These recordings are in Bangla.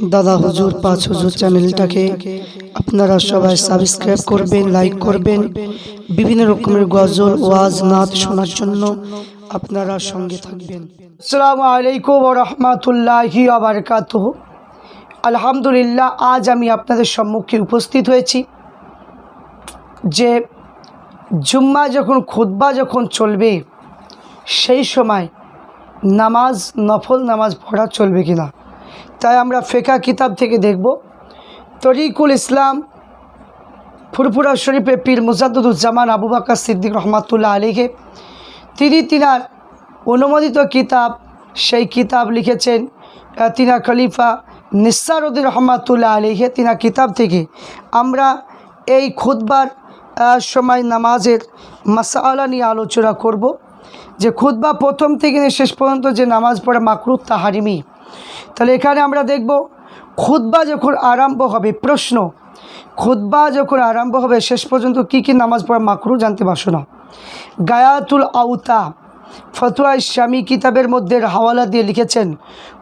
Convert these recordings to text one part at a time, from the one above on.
দাদা হুজুর, পাঁচ হুজুর চ্যানেলটাকে আপনারা সবাই সাবস্ক্রাইব করবেন লাইক করবেন। বিভিন্ন রকমের গজল, ওয়াজ, নাচ শোনার জন্য আপনারা সঙ্গে থাকবেন। আসসালামু আলাইকুম রহমতুল্লাহি আবরকাত আলহামদুলিল্লাহ, আজ আমি আপনাদের সম্মুখে উপস্থিত হয়েছি যে জুম্মা যখন, খুতবা যখন চলবে, সেই সময় নামাজ, নফল নামাজ পড়া চলবে কিনা? তাই আমরা ফেকা কিতাব থেকে দেখব। তরিকুল ইসলাম ফুরফুরা শরীফে পীর মুজাদ্দুজ্জামান আবু বাক্কা সিদ্দিক রহমাতুল্লাহ আলীকে তিনি তিনার অনুমোদিত কিতাব, সেই কিতাব লিখেছেন তিনা খলিফা নিসারুদ্দিন রহমাতুল্লাহ আলীকে তিনা কিতাব থেকে। আমরা এই খুতবার সময় নামাজের মাসালা নিয়ে আলোচনা করব, যে খুতবা প্রথম থেকে শেষ পর্যন্ত যে নামাজ পড়ে মাকরুত তাহারিমি তাহলে এখানে আমরা দেখব, খুতবা যখন আরম্ভ হবে, প্রশ্ন, খুতবা যখন আরম্ভ হবে, শেষ পর্যন্ত কি কি নামাজ পড়া মাকরু জানতে পারছ না? গায়াতুল আউতা, ফতুয়া ইসলামী কিতাবের মধ্যে হাওয়ালা দিয়ে লিখেছেন,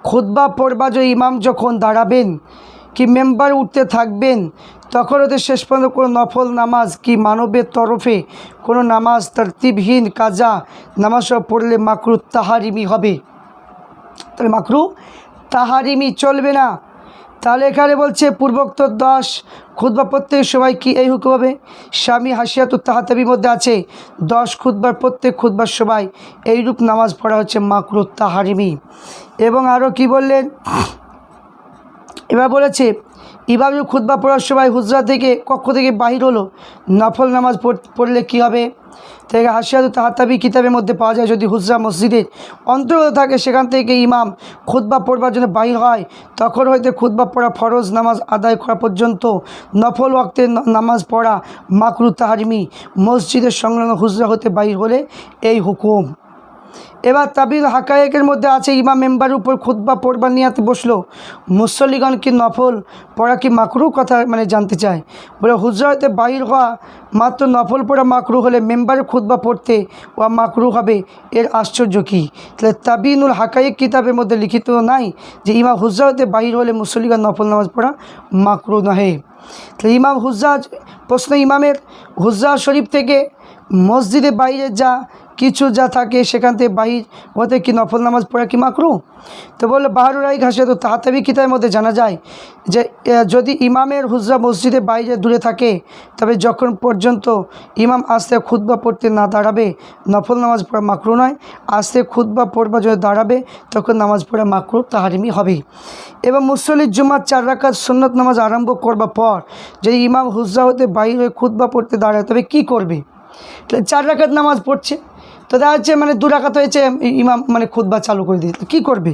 খুতবা পড়বা যে ইমাম যখন দাঁড়াবেন কি মেম্বার উঠতে থাকবেন, তখন ওদের শেষ পর্যন্ত কোনো নফল নামাজ কি মানবের তরফে কোনো নামাজ তরতিবহীন কাজা, নামাজ পড়লে মাকরু তাহারিমি হবে। তাহলে মাকরু তাহারিমি চলবে না। তাহলে এখানে বলছে, পূর্বোক্ত দশ খুদ্া প্রত্যেক সবাই কি এই হুকুম হবে? স্বামী হাসিয়াত তাহাতাবির মধ্যে আছে, দশ খুদ্বার প্রত্যেক খুদ্বার সবাই, এইরূপ নামাজ পড়া হচ্ছে মাকরু তাহারিমি এবং আরও কি বললেন? এবার বলেছে, ইমাম খুদ্া পড়ার সময় হুজরা থেকে, কক্ষ থেকে বাহির হলো। নফল নামাজ পড়- পড়লে কি হবে? থেকে হাসিয়াদু তাহাতাবি কিতাবের মধ্যে পাওয়া যায়, যদি হুজরা মসজিদের অন্তর্গত থাকে, সেখান থেকে ইমাম খুতবা পড়বার জন্য বাহির হয়, তখন হইতে খুতবা পড়া ফরজ নামাজ আদায় করা পর্যন্ত নফল ওয়াক্তে নামাজ পড়া মাকরু, তাহারিমি মসজিদের সংলগ্ন হুজরা হতে বাহির হলে এই হুকুম। এবার তাবিল হাকায়েকের মধ্যে আছে ইমাম মেম্বার উপর খুতবা পড়বার নিয়াতে বসল। মুসল্লিগণ কি নফল? পড়া কি মাকরু কথা মানে জানতে চায়? বলে, হুজরাতে বাহির হওয়া মাত্র নফল পড়া মাকরু হলে মেম্বার মেম্বারে খুতবা পড়তে ও মাকরু হবে। এর আশ্চর্য কী? তাহলে তাবিনুল হাকায়েক কিতাবের মধ্যে লিখিত নাই যে ইমাম হুজরাতে বাহির হলে মুসল্লিগণ নফল নামাজ পড়া মাকরু নহে। তাহলে ইমাম হুজ্জাজ প্রশ্ন ইমামের হুজ্জা শরীফ থেকে মসজিদে বাইরে যা কিছু যা থাকে সেখান থেকে বাহির হতে কি নফল নামাজ পড়া কি মাকরু? তো বলল বাহারুরাই ঘাসে তো তাহাতাবি কিতাবের মধ্যে জানা যায় যে যদি ইমামের হুজরা মসজিদে বাইরে দূরে থাকে, তবে যখন পর্যন্ত ইমাম আসতে খুতবা পড়তে না দাঁড়াবে, নফল নামাজ পড়া মাকরু নয়। আসতে খুতবা পড়বা যদি দাঁড়াবে, তখন নামাজ পড়া মাকরু তাহারিমি হবে। এবং মুসল্লির জুমার চার রাকাত সুন্নত নামাজ আরম্ভ করবার পর যদি ইমাম হুজরা হতে বাইরে খুতবা পড়তে দাঁড়ায়, তবে কি করবে? চার রাকাত নামাজ পড়ছে। তো দেখা যাচ্ছে মানে দু রাখাত হয়েছে ইমাম মানে খুদ্া চালু করে দিয়েছে। কী করবে?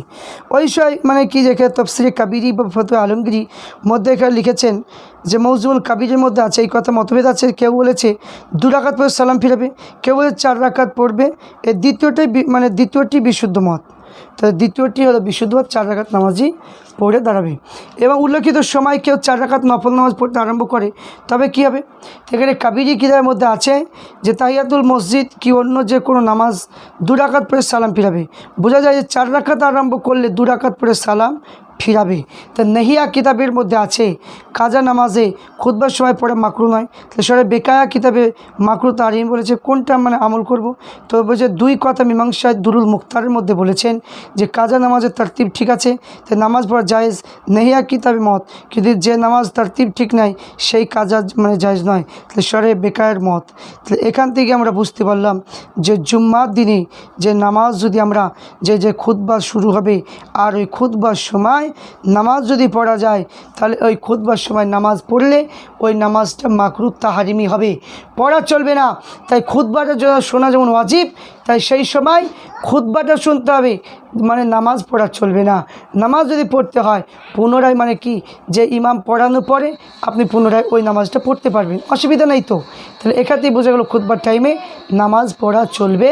ওই সময় মানে কি দেখে তফসিরে কাবিরি বা ফতুয়া আলমগিরি মধ্যে এখানে লিখেছেন যে মৌজুল কাবিরের মধ্যে আছে, এই কথা মতভেদ আছে। কেউ বলেছে দু রাখাত পরে সালাম ফিরাবে, কেউ বলেছে চার রাখাত পড়বে। এর দ্বিতীয়টাই মানে দ্বিতীয়টি বিশুদ্ধ মত। তো দ্বিতীয়টি হলো বিশুদ্ধ মত চার রাখাত নামাজই পড়ে দাঁড়াবে। এবং উল্লেখিত সময় কেউ চার রাখাত নফল নামাজ পড়তে আরম্ভ করে, তবে কি হবে? এখানে কাবিরি কিতাবের মধ্যে আছে যে তাহিয়াতুল মসজিদ কি অন্য যে কোনো নামাজ দু রাখাত পরে সালাম ফিরাবে। বোঝা যায় যে চার রাখাত আরম্ভ করলে দু রাখাত পরে সালাম ফিরাবে। তা নেহিয়া কিতাবের মধ্যে আছে, কাজা নামাজে খুদবার সময় পড়ে মাকরু নয়। তাহলে সরে বেকায়া কিতাবে মাকরু তারিম বলেছে, কোনটা মানে আমল করব? তো বলছে, দুই কথা মীমাংসায় দুরুল মুখতারের মধ্যে বলেছেন যে, কাজা নামাজের তারতিব ঠিক আছে, তো নামাজ পড়া জায়েজ, নেহিয়া কিতাবে মত কিন্তু যে নামাজ তারতিব ঠিক নাই, সেই কাজা মানে জায়েজ নয়। তাহলে সরে বেকায়ের মত তাহলে এখান থেকে আমরা বুঝতে পারলাম যে, জুম্মার দিনে যে নামাজ যদি আমরা, যে যে খুতবা শুরু হবে, আর ওই খুতবার সময় নামাজ যদি পড়া যায়, তাহলে ওই খুতবার সময় নামাজ পড়লে ওই নামাজটা মাকরু তাহারিমি হবে। পড়া চলবে না। তাই খুতবাটা শোনা যেমন ওয়াজিব, তাই সেই সময় খুতবাটা শুনতে হবে। মানে নামাজ পড়া চলবে না। নামাজ যদি পড়তে হয়, পুনরায় মানে কি যে ইমাম পড়ানো পরে আপনি পুনরায় ওই নামাজটা পড়তে পারবেন। অসুবিধা নেই তো। তাহলে এখান থেকে বোঝা গেলো খুতবার টাইমে নামাজ পড়া চলবে।